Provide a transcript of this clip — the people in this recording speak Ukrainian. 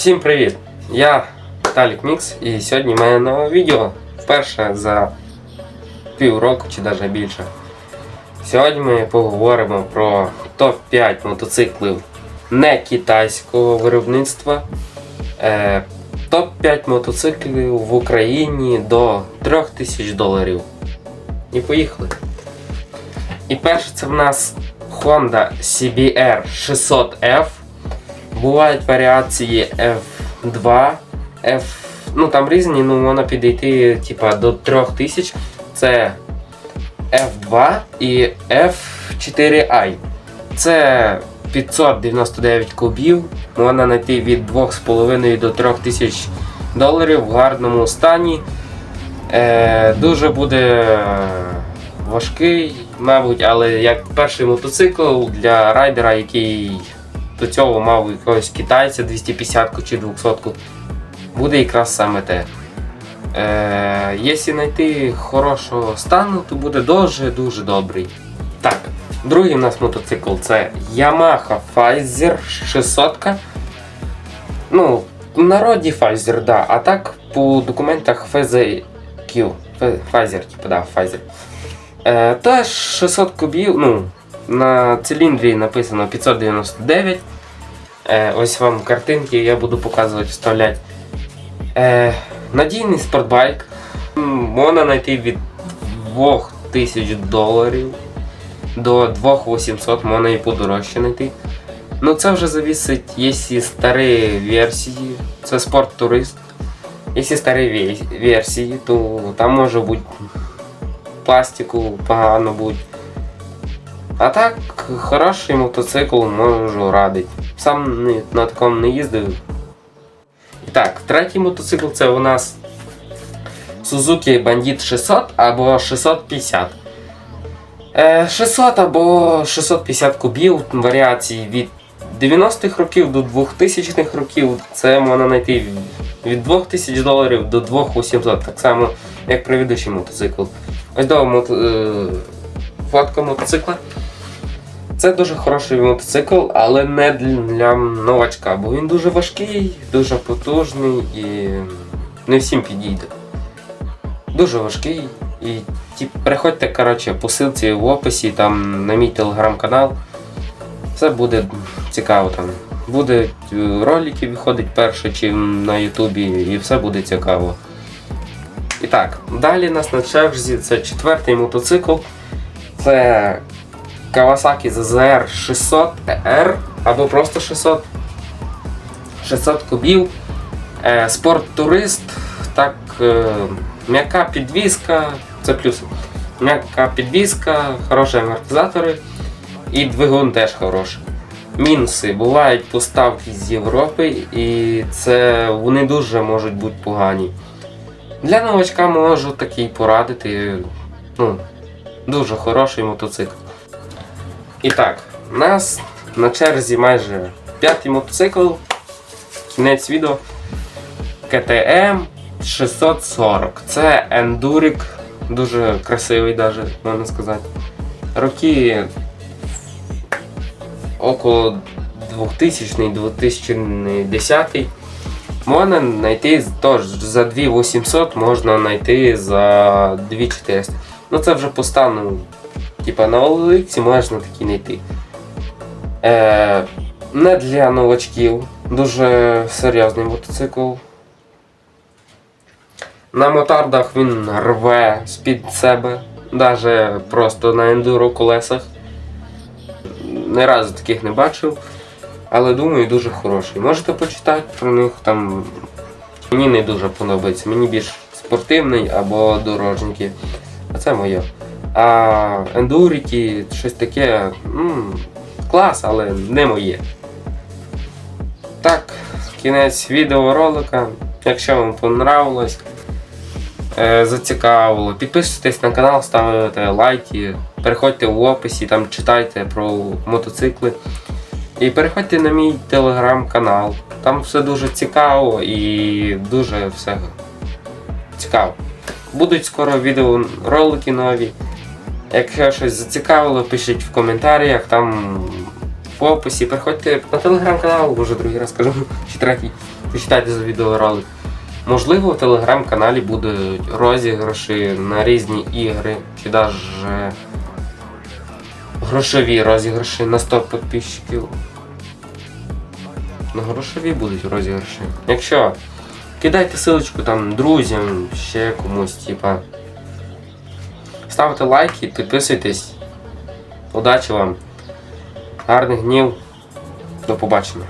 Всім привіт! Я Талік Мікс і сьогодні в мене нове відео. Вперше за півроку чи навіть більше. Сьогодні ми поговоримо про топ-5 мотоциклів не китайського виробництва. Е, топ-5 мотоциклів в Україні до 3000 доларів. І поїхали. І перше це в нас Honda CBR 600F. Бувають варіації F2, F. Ну там різні, ну можна підійти типа, до 3000. Це F2 і F4i. Це 599 кубів. Можна знайти від 2,5 до 3000 доларів в гарному стані. Е, дуже буде важкий, мабуть, але як перший мотоцикл для райдера, який до цього мав якогось китайця 250 чи 200 буде якраз саме те. Е, якщо знайти хорошого стану, то буде дуже-дуже добрий. Так, другий у нас мотоцикл це Yamaha Pfizer 600. Ну, в народі Pfizer, да, а так по документах FZQ. Pfizer, типу, да, Pfizer. Е, теж 600 кубів, ну, на циліндрі написано 599. Е, ось вам картинки, я буду показувати, вставляти. Е, надійний спортбайк. Можна знайти від 2000 доларів до 2800, можна і подорожче знайти. Ну це вже зависить, якщо старі версії, це спорт турист. Якщо старі версії, то там може бути пластику погано бути. А так, хороший мотоцикл можу радити. Сам на такому не їздив. Так, третій мотоцикл це у нас Suzuki Bandit 600 або 650. Е, 600 або 650 кубів варіації від 90-х років до 2000-х років. Це можна знайти від 2000 доларів до 2800, так само як предыдущий мотоцикл. Ось до мото... е, фотка мотоцикла. Це дуже хороший мотоцикл, але не для новачка, бо він дуже важкий, дуже потужний і не всім підійде. Дуже важкий. І ті, переходьте коротше, по ссылці в описі там, на мій телеграм-канал. Все буде цікаво там. Будуть е, ролики виходить перше, чи на Ютубі, і все буде цікаво. І так, далі нас на черзі це четвертий мотоцикл. Це Kawasaki ZZR 600 R або просто 600. 600 кубів. Е, Спорт-турист. Так, е, м'яка підвізка, це плюс. М'яка підвізка, хороші амортизатори і двигун теж хороший. Мінуси бувають поставки з Європи, і це вони дуже можуть бути погані. Для новачка можу такий порадити. Ну, дуже хороший мотоцикл. І так, у нас на черзі майже п'ятий мотоцикл. Кінець відео. КТМ 640. Це ендурик, дуже красивий, даже, можна сказати. Роки около 2000-2010. Можна знайти тож, за 2800 можна знайти за 2400. Ну це вже по стану. Типа на Оликсі можна такі знайти. Е, не для новачків. Дуже серйозний мотоцикл. На мотардах він рве з-під себе, навіть просто на ендуро колесах. Не разу таких не бачив, але думаю, дуже хороший. Можете почитати про них там. Мені не дуже подобається. Мені більш спортивний або дорожники. А це моє. А ендурики, щось таке, м, клас, але не моє. Так, кінець відеоролика. Якщо вам понравилось, е, зацікавило, підписуйтесь на канал, ставте лайки, переходьте в описі, там читайте про мотоцикли. І переходьте на мій телеграм-канал. Там все дуже цікаво і дуже все цікаво. Будуть скоро відеоролики нові. Якщо щось зацікавило, пишіть в коментарях, там в описі. Приходьте на телеграм-канал, вже другий раз кажу, чи третій. почитайте за відеоролик. Можливо, в телеграм-каналі будуть розіграші на різні ігри, чи навіть грошові розіграші на 100 підписчиків. На грошові будуть розіграші. Якщо кидайте ссылочку там друзям, ще комусь, типа. Ставте лайки, підписуйтесь. Удачі вам! Гарних днів! До побачення!